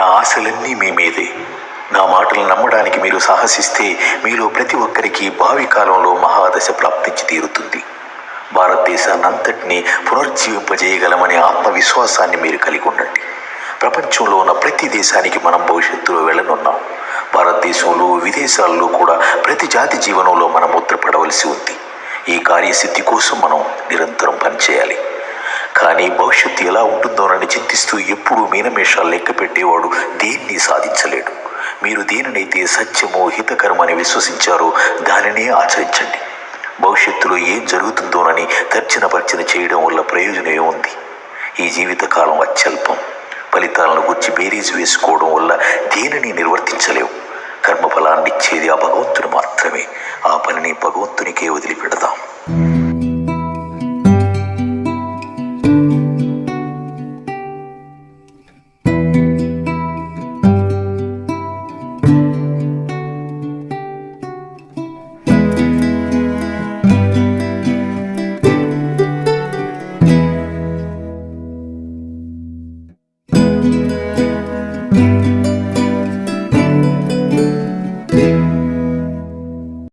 నా ఆశలన్నీ మీ మీదే. నా మాటలు నమ్మడానికి మీరు సాహసిస్తే మీలో ప్రతి ఒక్కరికి భావి కాలంలో మహాదశ ప్రాప్తించి తీరుతుంది. భారతదేశాన్ని అంతటిని పునర్జీవింపజేయగలమనే ఆత్మవిశ్వాసాన్ని మీరు కలిగి ఉండండి. ప్రపంచంలో ఉన్న ప్రతి దేశానికి మనం భవిష్యత్తులో వెళ్ళనున్నాం. భారతదేశంలో విదేశాల్లో కూడా ప్రతి జాతి జీవనంలో మనం ముద్రపడవలసి ఉంది. ఈ కార్యసిద్ధి కోసం మనం నిరంతరం పనిచేయాలి. కానీ భవిష్యత్తు ఎలా ఉంటుందోనని చింతిస్తూ ఎప్పుడూ మీనమేషాలు లెక్క పెట్టేవాడు దేన్ని సాధించలేడు. మీరు దేనినైతే సత్యమో హితకరమని విశ్వసించారో దానినే ఆచరించండి. భవిష్యత్తులో ఏం జరుగుతుందోనని తర్జన పర్చన చేయడం వల్ల ప్రయోజనం ఏముంది ఈ జీవితకాలం అత్యల్పం. ఫలితాలను గుర్చి బేరీజు వేసుకోవడం వల్ల దేనిని నిర్వర్తించలేవు. కర్మఫలాన్ని ఇచ్చేది ఆ భగవంతుడు మాత్రమే. ఆ పనిని భగవంతునికే వదిలిపెడదాం.